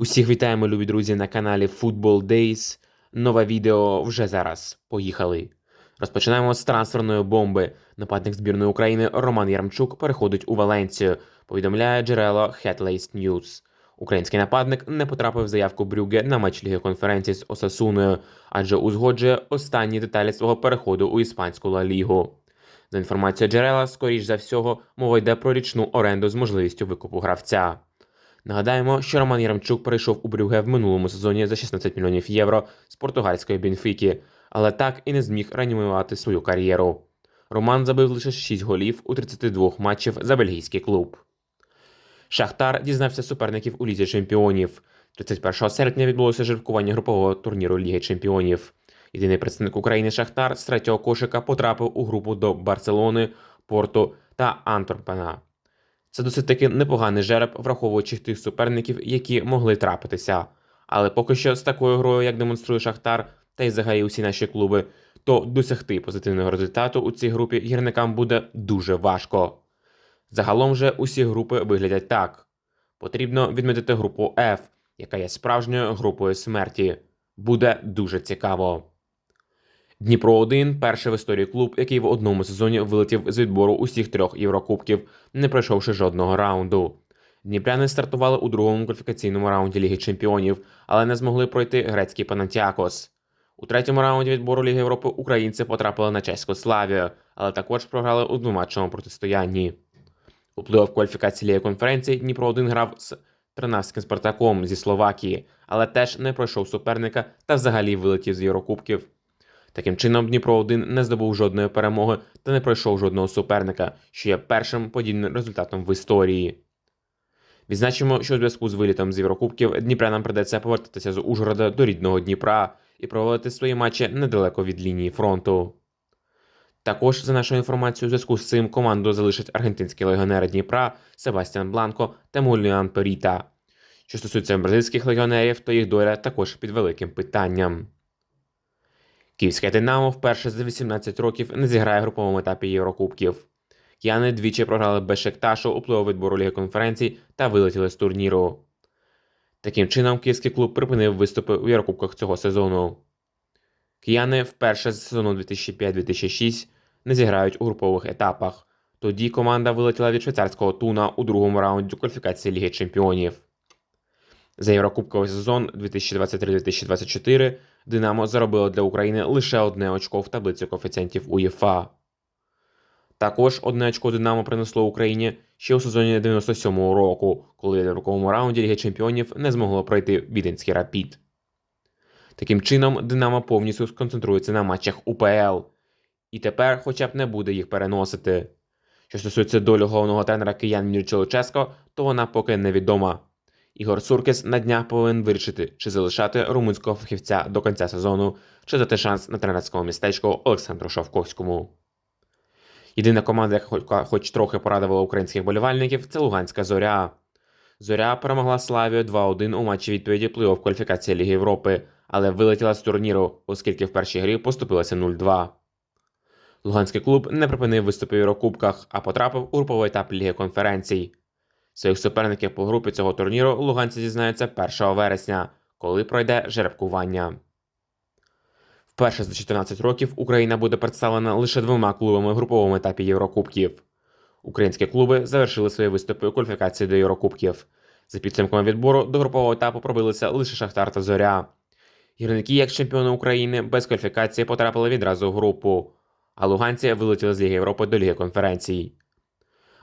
Усіх вітаємо, любі друзі, на каналі Football Days. Нове відео вже зараз. Поїхали. Розпочинаємо з трансферної бомби. Нападник збірної України Роман Ярмчук переходить у Валенцію. Повідомляє джерело Headlaced News. Український нападник не потрапив в заявку Брюге на матч Ліги конференції з Осасуною, адже узгоджує останні деталі свого переходу у іспанську Ла Лігу. За інформацією джерела, скоріш за всього, мова йде про річну оренду з можливістю викупу гравця. Нагадаємо, що Роман Яремчук перейшов у Брюге в минулому сезоні за 16 мільйонів євро з португальської Бенфіки, але так і не зміг реанімувати свою кар'єру. Роман забив лише 6 голів у 32 матчів за бельгійський клуб. Шахтар дізнався суперників у Лізі Чемпіонів. 31 серпня відбулося жеребкування групового турніру Ліги Чемпіонів. Єдиний представник України Шахтар з третього кошика потрапив у групу до Барселони, Порту та Антверпена. Це досить таки непоганий жереб, враховуючи тих суперників, які могли трапитися. Але поки що з такою грою, як демонструє Шахтар, та й взагалі усі наші клуби, то досягти позитивного результату у цій групі гірникам буде дуже важко. Загалом же усі групи виглядять так: потрібно відмітити групу F, яка є справжньою групою смерті. Буде дуже цікаво. Дніпро 1 перший в історії клуб, який в одному сезоні вилетів з відбору усіх трьох Єврокубків, не пройшовши жодного раунду. Дніпряни стартували у другому кваліфікаційному раунді Ліги Чемпіонів, але не змогли пройти грецький Панатіакос. У третьому раунді відбору Ліги Європи українці потрапили на чеську Славію, але також програли у двоматчевому протистоянні. У плей-офф кваліфікації Ліги конференції Дніпро 1 грав з Тринавським Спартаком зі Словакії, але теж не пройшов суперника та взагалі вилетів з Єврокубків. Таким чином, Дніпро 1 не здобув жодної перемоги та не пройшов жодного суперника, що є першим подібним результатом в історії. Відзначимо, що у зв'язку з вилітом з Єврокубків Дніпрянам придеться повертатися з Ужгорода до рідного Дніпра і проводити свої матчі недалеко від лінії фронту. Також, за нашою інформацією, у зв'язку з цим команду залишать аргентинські легіонери Дніпра Себастьян Бланко та Муліан Періта. Що стосується бразильських легіонерів, то їх доля також під великим питанням. Київське Динамо вперше за 18 років не зіграє в груповому етапі Єврокубків. Кияни двічі програли без Шекташу у плей відбору Ліги конференцій та вилетіли з турніру. Таким чином, київський клуб припинив виступи у Єврокубках цього сезону. Кияни вперше з сезону 2005-2006 не зіграють у групових етапах. Тоді команда вилетіла від швейцарського туна у другому раунді кваліфікації Ліги Чемпіонів. За Єврокубковий сезон 2023-2024 Динамо заробило для України лише одне очко в таблиці коефіцієнтів УЄФА. Також одне очко Динамо принесло Україні ще у сезоні 97-го року, коли в роковому раунді Ліги Чемпіонів не змогло пройти Віденський рапід. Таким чином, Динамо повністю сконцентрується на матчах УПЛ, і тепер хоча б не буде їх переносити. Що стосується долі головного тренера киян Мірчелоческо, то вона поки невідома. Ігор Суркіс на днях повинен вирішити, чи залишати румунського фахівця до кінця сезону, чи дати шанс на тренерському містечку Олександру Шовковському. Єдина команда, яка хоч трохи порадувала українських болівальників, це Луганська Зоря. Зоря перемогла Славію 2-1 у матчі відповіді плей-офф кваліфікації Ліги Європи, але вилетіла з турніру, оскільки в першій грі поступилася 0-2. Луганський клуб не припинив виступи в Єврокубках, а потрапив у груповий етап Ліги конференцій. Своїх суперників по групі цього турніру луганці дізнаються 1 вересня, коли пройде жеребкування. Вперше за 14 років Україна буде представлена лише двома клубами в груповому етапі Єврокубків. Українські клуби завершили свої виступи у кваліфікації до Єврокубків. За підсумками відбору до групового етапу пробилися лише Шахтар та Зоря. Гірники, як чемпіони України, без кваліфікації потрапили відразу в групу, а луганці вилетіли з Ліги Європи до Ліги конференцій.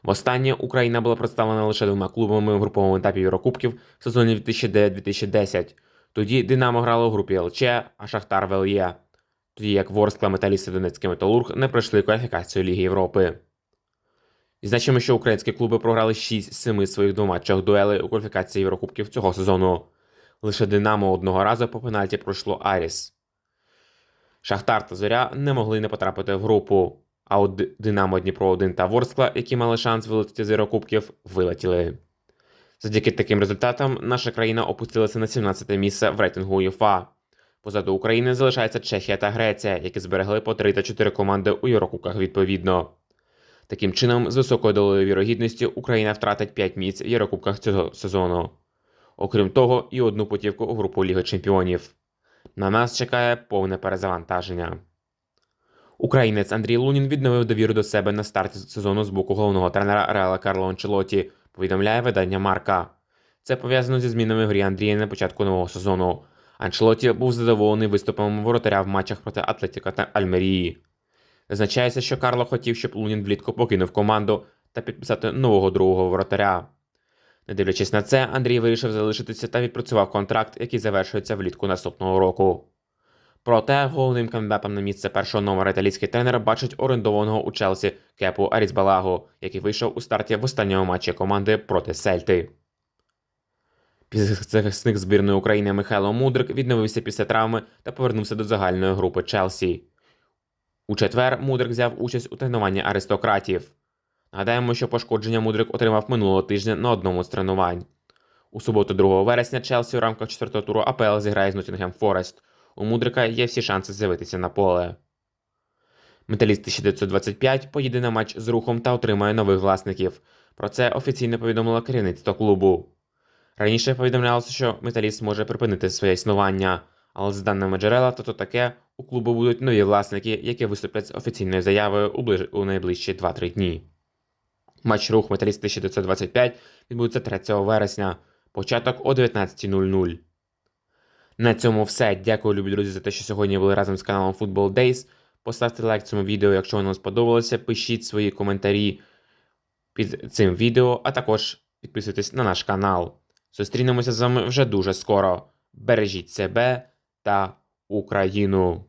Востаннє Україна була представлена лише двома клубами в груповому етапі Єврокубків в сезоні 2009-2010. Тоді Динамо грало в групі ЛЧ, а Шахтар в ЛЄ. Тоді як Ворскла, Металіст і Донецький Металург не пройшли кваліфікацію Ліги Європи. Відзначимо, що українські клуби програли 6 з 7 своїх двоматчах дуелей у кваліфікації Єврокубків цього сезону. Лише Динамо одного разу по пенальті пройшло Аріс. Шахтар та Зоря не могли не потрапити в групу. А от Динамо Дніпро 1 та Ворскла, які мали шанс вилетіти з Єврокубків, вилетіли. Завдяки таким результатам наша країна опустилася на 17 місце в рейтингу УЄФА. Позаду України залишаються Чехія та Греція, які зберегли по 3 та 4 команди у Єврокубках відповідно. Таким чином, з високою долею вірогідністю Україна втратить 5 місць в Єврокубках цього сезону. Окрім того, і одну путівку у групу Ліги Чемпіонів. На нас чекає повне перезавантаження. Українець Андрій Лунін відновив довіру до себе на старті сезону з боку головного тренера Реала Карло Анчелоті, повідомляє видання Марка. Це пов'язано зі змінами в грі Андрія на початку нового сезону. Анчелоті був задоволений виступом воротаря в матчах проти Атлетіка та Альмерії. Зазначається, що Карло хотів, щоб Лунін влітку покинув команду та підписати нового другого воротаря. Не дивлячись на це, Андрій вирішив залишитися та відпрацював контракт, який завершується влітку наступного року. Проте головним кандидатом на місце першого номера італійський тренер бачить орендованого у Челсі Кепу Арізбалагу, який вийшов у старті в останньому матчі команди проти Сельти. Захисник збірної України Михайло Мудрик відновився після травми та повернувся до загальної групи Челсі. У четвер Мудрик взяв участь у тренуванні аристократів. Нагадаємо, що пошкодження Мудрик отримав минулого тижня на одному з тренувань. У суботу 2 вересня Челсі у рамках четвертого туру АПЛ зіграє з Ноттінгем Форест. У Мудрика є всі шанси з'явитися на поле. Металіст 1925 поїде на матч з рухом та отримає нових власників. Про це офіційно повідомило керівництво клубу. Раніше повідомлялося, що металіст може припинити своє існування, але за даними джерела, то то таке у клубу будуть нові власники, які виступлять з офіційною заявою у, ближ... у найближчі 2-3 дні. Матч рух Металіст 1925 відбудеться 3 вересня, початок о 19.00. На цьому все. Дякую, любі друзі, за те, що сьогодні були разом з каналом Football Days. Поставте лайк цьому відео, якщо воно сподобалося. Пишіть свої коментарі під цим відео, а також підписуйтесь на наш канал. Зустрінемося з вами вже дуже скоро. Бережіть себе та Україну!